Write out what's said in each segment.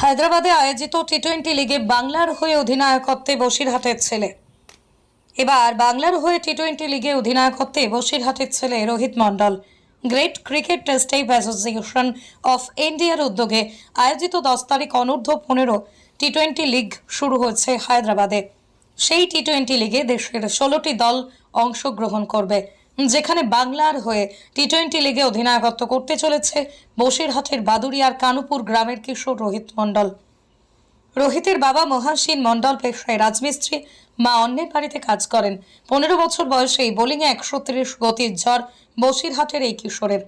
হায়দ্রাবাদে আয়োজিত T twenty লিগে বাংলার হয়ে অধিনায়কত্বে বসিরহাটের ছেলে। এবার বাংলার হয়ে টি টোয়েন্টি লিগে অধিনায়কত্বে বসিরহাটের ছেলে রোহিত মণ্ডল। গ্রেট ক্রিকেট টেস্টাইভ অ্যাসোসিয়েশন অফ ইন্ডিয়ার উদ্যোগে আয়োজিত দশ তারিখ অনূর্ধ্ব পনেরো টি টোয়েন্টি লিগ শুরু হয়েছে হায়দ্রাবাদে। সেই টি টোয়েন্টি লিগে দেশের ষোলোটি দল অংশগ্রহণ করবে। যেখানে বাংলার হয়ে টি টোয়েন্টি লিগে অধিনায়কত্ব করতে চলেছে বসিরহাটের বাদুরিয়ার কানুপুর গ্রামের কিশোর রোহিত মণ্ডল। রোহিতের বাবা মহাসীন মণ্ডল পেশায় রাজমিস্ত্রি, মা অন্যের বাড়িতে কাজ করেন। পনেরো বছর বয়সেই বোলিংয়ে একশো তিরিশ গতির ঝড় বসিরহাটের এই কিশোরের।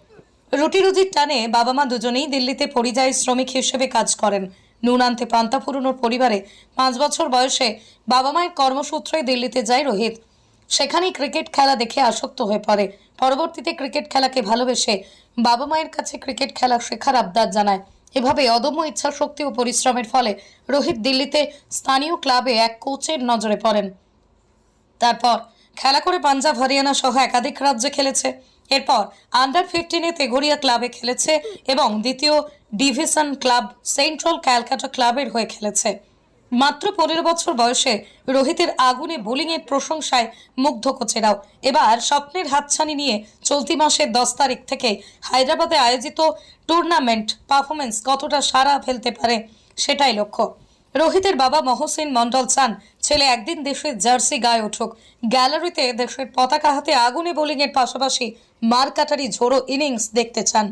রুটি রুজির টানে বাবা মা দুজনেই দিল্লিতে পরিযায়ী শ্রমিক হিসেবে কাজ করেন। নুন আনতে পান্তা ফুরনোর পরিবারে পাঁচ বছর বয়সে বাবা মায়ের কর্মসূত্রে দিল্লিতে যায় রোহিত। সেখানেই ক্রিকেট খেলা দেখে আসক্ত হয়ে পড়ে। পরবর্তীতে ক্রিকেট খেলাকে ভালোবেসে বাবা মায়ের কাছে ক্রিকেট খেলা শেখার আবদার জানায়। এভাবে অদম্য ইচ্ছা শক্তি ও পরিশ্রমের ফলে রোহিত দিল্লিতে স্থানীয় ক্লাবে এক কোচের নজরে পড়েন। তারপর খেলা করে পাঞ্জাব, হরিয়ানা সহ একাধিক রাজ্যে খেলেছে। এরপর আন্ডার ফিফটিনে তেঘরিয়া ক্লাবে খেলেছে এবং দ্বিতীয় ডিভিশন ক্লাব, সেন্ট্রাল ক্যালকাটা ক্লাবের হয়ে খেলেছে। মাত্র পনেরো বছর বয়সে রোহিতের আগুনে বোলিংয়ের প্রশংসায় মুগ্ধ কোচেরাও। এবার স্বপ্নের হাতছানি নিয়ে চলতি মাসের দশ তারিখ থেকে হায়দ্রাবাদে আয়োজিত টুর্নামেন্ট পারফরমেন্স কতটা সারা ফেলতে পারে সেটাই লক্ষ্য। রোহিতের বাবা মহসিন মন্ডল চান ছেলে একদিন দেশের জার্সি গায়ে উঠুক। গ্যালারিতে দেশের পতাকা হাতে আগুনে বোলিংয়ের পাশাপাশি মারকাটারি ঝোড়ো ইনিংস দেখতে চান।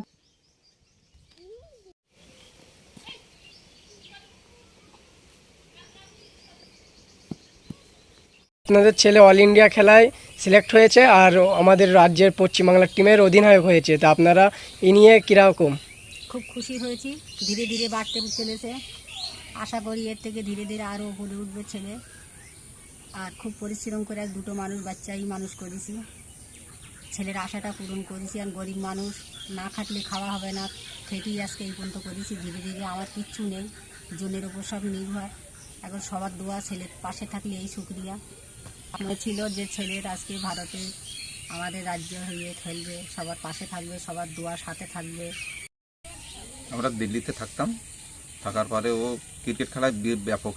আপনাদের ছেলে অল ইন্ডিয়া খেলায় সিলেক্ট হয়েছে আর আমাদের রাজ্যের পশ্চিমবাংলার টিমের অধিনায়ক হয়েছে। তা আপনারা এ নিয়ে কীরকম? খুব খুশি হয়েছি। ধীরে ধীরে বাড়তে চলেছে। আশা করি এর থেকে ধীরে ধীরে আরও উপরে উঠবে ছেলে। আর খুব পরিশ্রম করে এক দুটো মানুষ, বাচ্চাই মানুষ করেছি। ছেলের আশাটা পূরণ করেছি আর গরিব মানুষ, না খাটলে খাওয়া হবে না। খেটেই আজকে এই পর্যন্ত করেছি। ধীরে ধীরে আমার কিচ্ছু নেই। জনের ওপর সব নির্ভর। এখন সবার দোয়া ছেলের পাশে থাকলে এই শুক্রিয়া ছিল যে ছেলের আজকে ভারতে আমাদের রাজ্য হয়ে খেলবে, সবার পাশে থাকবে, সবার দোয়ার সাথে থাকবে। আমরা দিল্লিতে থাকতাম, থাকার পরে ও ক্রিকেট খেলায় ব্যাপক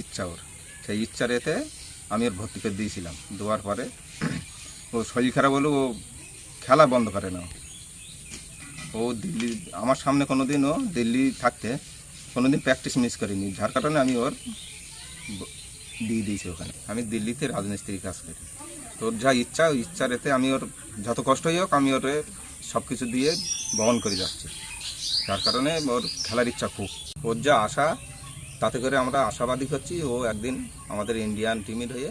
ইচ্ছা ওর। সেই ইচ্ছার এতে আমি ওর ভর্তি করে দিয়েছিলাম। দেওয়ার পরে ও শরীর খারাপ হলে ও খেলা বন্ধ করে না। ও দিল্লি, আমার সামনে কোনো দিন ও দিল্লি থাকতে কোনো দিন প্র্যাকটিস মিস করিনি। যার কারণে আমি ওর দিয়ে দিয়েছে ওখানে। আমি দিল্লিতে রাজমিস্ত্রির কাজ করি। তোর যা ইচ্ছা, ওই ইচ্ছার এতে আমি ওর যত কষ্টই হোক, আমি ওর সব কিছু দিয়ে বহন করে যাচ্ছি। যার কারণে ওর খেলার ইচ্ছা খুব। ওর যা আশা, তাতে করে আমরা আশাবাদী করছি, ও একদিন আমাদের ইন্ডিয়ান টিমের হয়ে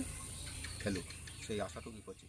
খেলুক। সেই আশাটুকুই করছি